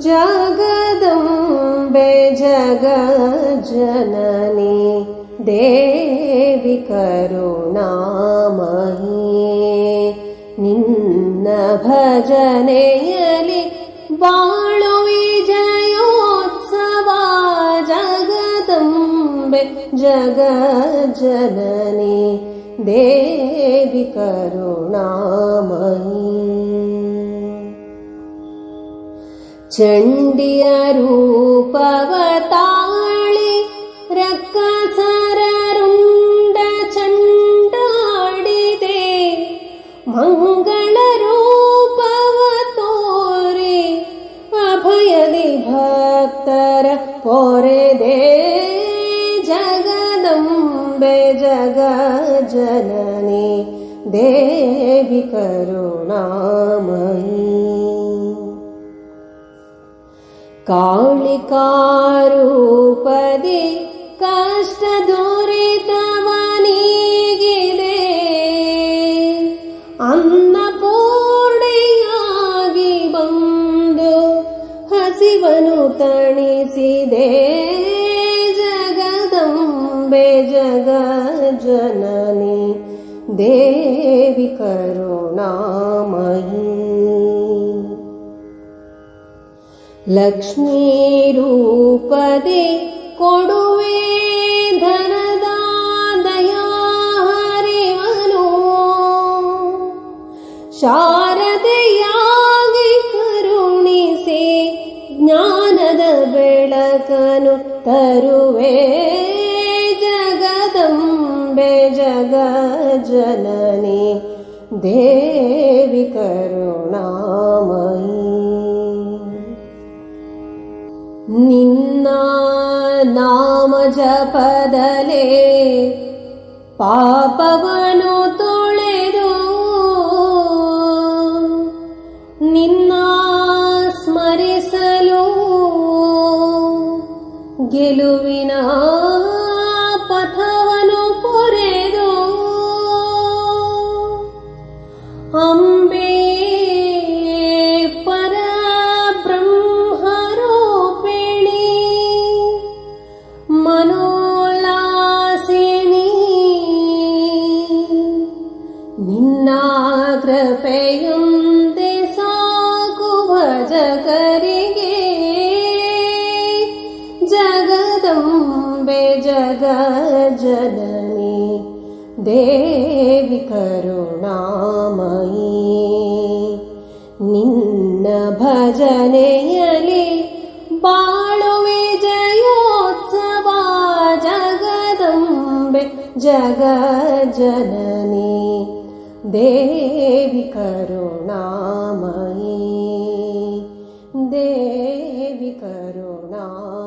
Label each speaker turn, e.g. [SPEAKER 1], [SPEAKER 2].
[SPEAKER 1] जगदम्बे जगज्जननी देवि करुणामयी। निन्न भजनेयलि बाळु विजयोत्सवा जगदम्बे जगज्जननी देवि करुणामयी चण्ड्यरूपवताळि रक्कसररुण्डचण्डाडिते चण्डादे अभयदि भक्तर पोरे दे जगदम्बे जगजननि देवि करुणाम ಜಗ ಜನನಿ ದೇವಿ ಕರುಣಾಮಯೀ ಕಾಳಿಕಾರೂಪದಿ ಕಷ್ಟ ದೂರಿತವನಿಗಿದೆ ಅನ್ನಪೂರ್ಣೆಯಾಗಿ ಬಂದು ಹಸಿವನು ತಣಿಸಿದೆ ಜಗದಂಬೆ ಜಗ ಜನನಿ ದೇವಿ ಕರುಣಾಮಯೀ लक्ष्मीरूपदे कोडुवे धनदा दया हरिवनु शारदया वि ज्ञानद बेळकनु तरुवे जगदम्बे जगजननि देवि करुणामयी ನಿನ್ನ ನಾಮ ಜಪದಲೆ ಪಾಪವನು ತೊಳೆದು ನಿನ್ನ ಸ್ಮರಿಸಲು ಗೆಲುವಿನ ಪಥವನು ಪೊರೆದು ಅಂಬೆ ಕೃಪೆಯೊಂದೆ ಸಾಕು ಭಜಕರಿಗೆ ಜಗದಂಬೆ ಜಗ ಜನನಿ ದೇವಿ ಕರುಣಾಮಯೀ ನಿನ್ನ ಭಜನೆಯಲಿ ಬಾಳುವೆ ಜಯೋತ್ಸವ ಜಗದಂಬೆ ಜಗ देवि करुणामयी। देवि करुणा